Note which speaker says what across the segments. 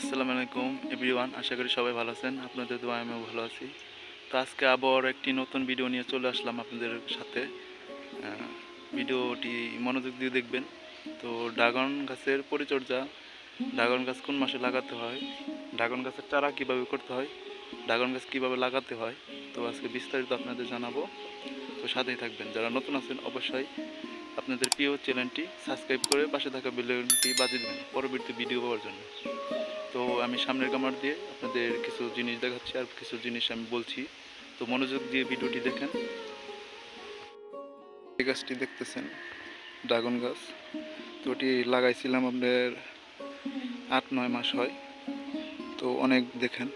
Speaker 1: আসসালামু আলাইকুম, এভরিওয়ান, আশা করি সবাই ভালো আছেন। আপনাদের দোয়া, আমিও ভালো আছি। তো আজকে আবার একটি নতুন ভিডিও নিয়ে চলে আসলাম আপনাদের সাথে। ভিডিওটি মনোযোগ দিয়ে দেখবেন। তো ড্রাগন গাছের পরিচর্যা, ড্রাগন গাছ কোন মাসে লাগাতে হয়, ড্রাগন গাছের চারা কীভাবে করতে হয়, ড্রাগন গাছ কীভাবে লাগাতে হয়, তো আজকে বিস্তারিত আপনাদের জানাব। তো সাথেই থাকবেন। যারা নতুন আছেন, অবশ্যই আপনাদের প্রিয় চ্যানেলটি সাবস্ক্রাইব করে পাশে থাকা বেলটি বাজিয়ে দেবেন পরবর্তী ভিডিও পাওয়ার জন্য। তো আমি সামনের কামার দিয়ে আপনাদের কিছু জিনিস দেখাচ্ছি আর কিছু জিনিস আমি বলছি। তো মনোযোগ দিয়ে ভিডিওটি দেখেন। এই গাছটি দেখতেছেন, ড্রাগন গাছ। তো ওটি লাগাইছিলাম আপনার আট, নয় মাস হয়। তো অনেক দেখেন,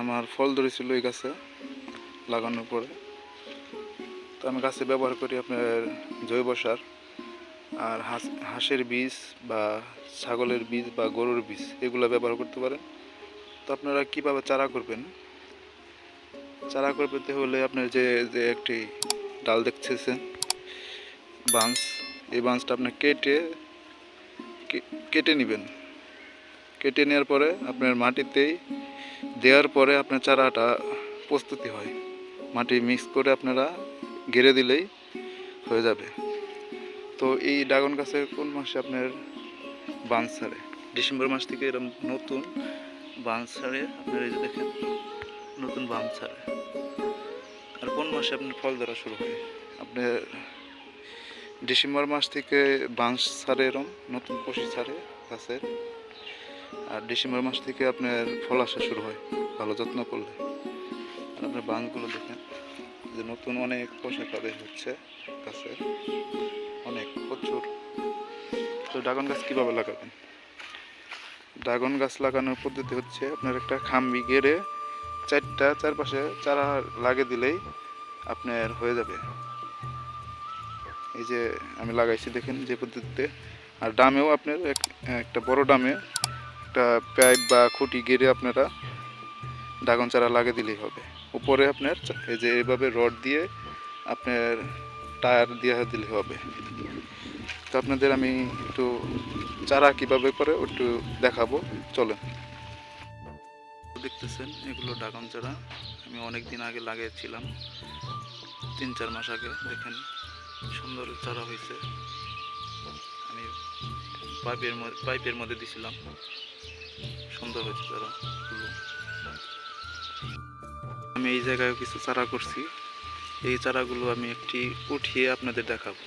Speaker 1: আমার ফল ধরেছিল এই গাছে লাগানোর পরে। তো আমি গাছে ব্যবহার করি আপনার জৈব সার আর হাঁস, হাঁসের বীজ বা ছাগলের বীজ বা গরুর বীজ এগুলো ব্যবহার করতে পারেন। তো আপনারা কীভাবে চারা করবেন? চারা করতে হলে আপনার যে যে একটি ডাল দেখতেছেন, বাঁশ, এই বাঁশটা আপনি কেটে কেটে নেবেন। কেটে নেওয়ার পরে আপনার মাটিতেই দেওয়ার পরে আপনার চারাটা প্রস্তুতি হয়। মাটি মিক্স করে আপনারা ঘিরে দিলেই হয়ে যাবে। তো এই ড্রাগন গাছের কোন মাসে আপনার বাঁশ ছাড়ে? ডিসেম্বর মাস থেকে এরকম নতুন বাঁশ ছাড়ে। আপনার এই যে দেখেন, নতুন বাঁশ ছাড়ে। আর কোন মাসে আপনার ফল ধরা শুরু হয়? আপনার ডিসেম্বর মাস থেকে বাঁশ ছাড়ে এরম, নতুন কষি ছাড়ে গাছের। আর ডিসেম্বর মাস থেকে আপনার ফল আসা শুরু হয়, ভালো যত্ন করলে। আর আপনার বাঁশগুলো দেখেন। যে নতুন অনেক পোশাক বের হচ্ছে গাছের অনেক, প্রচুর। তো ড্রাগন গাছ কীভাবে লাগাবেন? ড্রাগন গাছ লাগানোর পদ্ধতি হচ্ছে আপনার একটা খাম্বি গেড়ে চারটা চারপাশে চারা লাগিয়ে দিলেই আপনার হয়ে যাবে। এই যে আমি লাগাইছি, দেখেন যে পদ্ধতিতে। আর ডামেও আপনার এক- একটা বড় ডামে একটা পাইপ বা খুঁটি গেড়ে আপনারা ড্রাগন চারা লাগিয়ে দিলেই হবে। উপরে আপনার এই যে এইভাবে রড দিয়ে আপনার টায়ার দিয়ে দিলে হবে। তো আপনাদের আমি একটু চারা কীভাবে করে একটু দেখাবো। চলেন। দেখতেছেন, এগুলো ড্রাগন চারা। আমি অনেক দিন আগে লাগিয়েছিলাম। তিন চার মাস আগে, দেখেন, সুন্দর চারা হয়েছে। আমি পাইপের পাইপের মধ্যে দিছিলাম। সুন্দর হয়েছে চারা। আমি এই জায়গায় কিছু চারা করছি। এই চারাগুলো আমি একটি উঠিয়ে আপনাদের দেখাবো।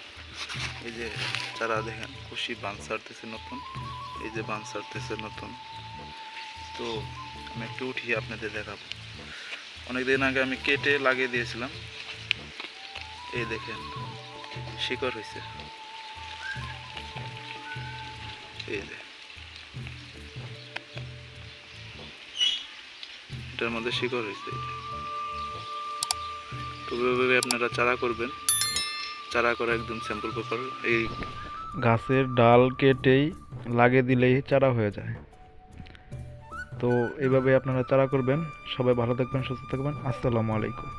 Speaker 1: এই যে চারা দেখেন, খুশি বান ছাড়তেছে নতুন। এই যে বান ছাড়তেছে নতুন। তো আমি একটু উঠিয়ে আপনাদের দেখাবো। অনেক দিন আগে আমি কেটে লাগিয়ে দিয়েছিলাম। এই দেখেন, শিকড় হয়েছে এই যে। এটার মধ্যে শিকড় হয়েছে তো ওইভাবে আপনারা চারা করবেন। চারা করা একদম স্যাম্পল পেপার এই
Speaker 2: গাছের ডাল কেটেই লাগিয়ে দিলেই চারা হয়ে যায়। তো এইভাবে আপনারা চারা করবেন। সবাই ভালো থাকবেন, সুস্থ থাকবেন। আসসালামু আলাইকুম।